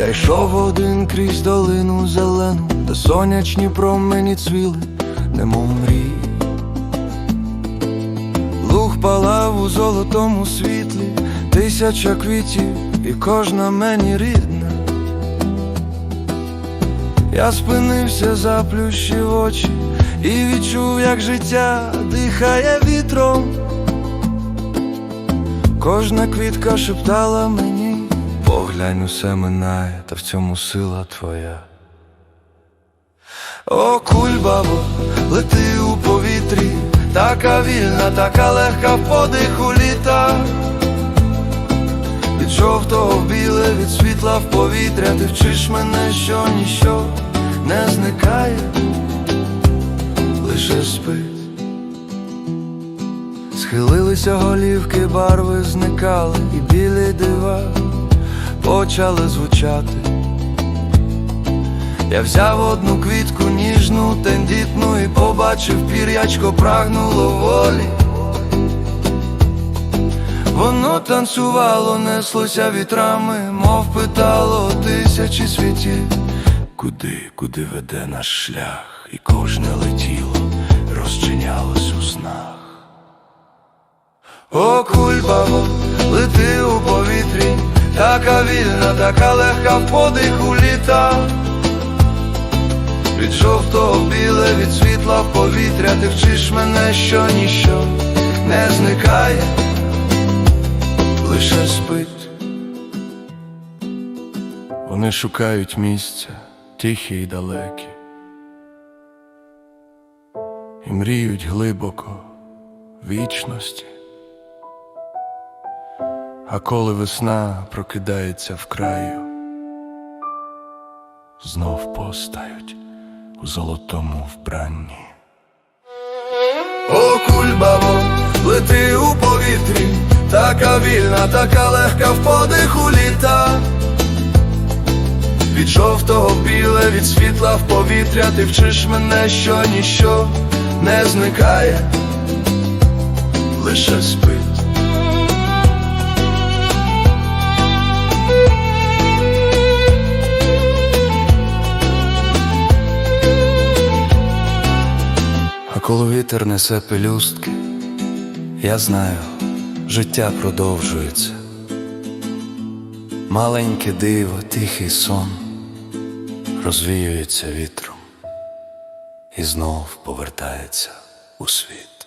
Я йшов один крізь долину зелену, де сонячні промені цвіли, немов мрії. Луг палав у золотому світлі, тисяча квітів, і кожна мені рідна. Я спинився, заплющив очі і відчув, як життя дихає вітром. Кожна квітка шептала мені, поглянь, усе минає, та в цьому сила твоя. О, кульбаво, лети у повітрі, така вільна, така легка подиху літа. Від жовтого в біле, від світла в повітря, ти вчиш мене, що ніщо не зникає, лише спить. Схилилися голівки, барви зникали, і білі дива почали звучати. Я взяв одну квітку ніжну, тендітну і побачив пір'ячко прагнуло волі. Воно танцювало, неслося вітрами, мов питало тисячі світів. Куди, куди веде наш шлях, і кожне летіло, розчинялось у снах. О, кульбаво, така вільна, така легка в подиху літа. Від жовтого біле, від світла в повітря, ти вчиш мене, що ніщо не зникає, лише спить. Вони шукають місця, тихі й далекі, і мріють глибоко вічності. А коли весна прокидається в краю, знов постають у золотому вбранні. О, кульбаво, лети у повітрі, така вільна, така легка в подиху літа. Від жовтого біле, від світла в повітря, ти вчиш мене, що ніщо не зникає, лише спить. Коли вітер несе пелюстки, я знаю, життя продовжується. Маленьке диво, тихий сон розвіюється вітром і знов повертається у світ.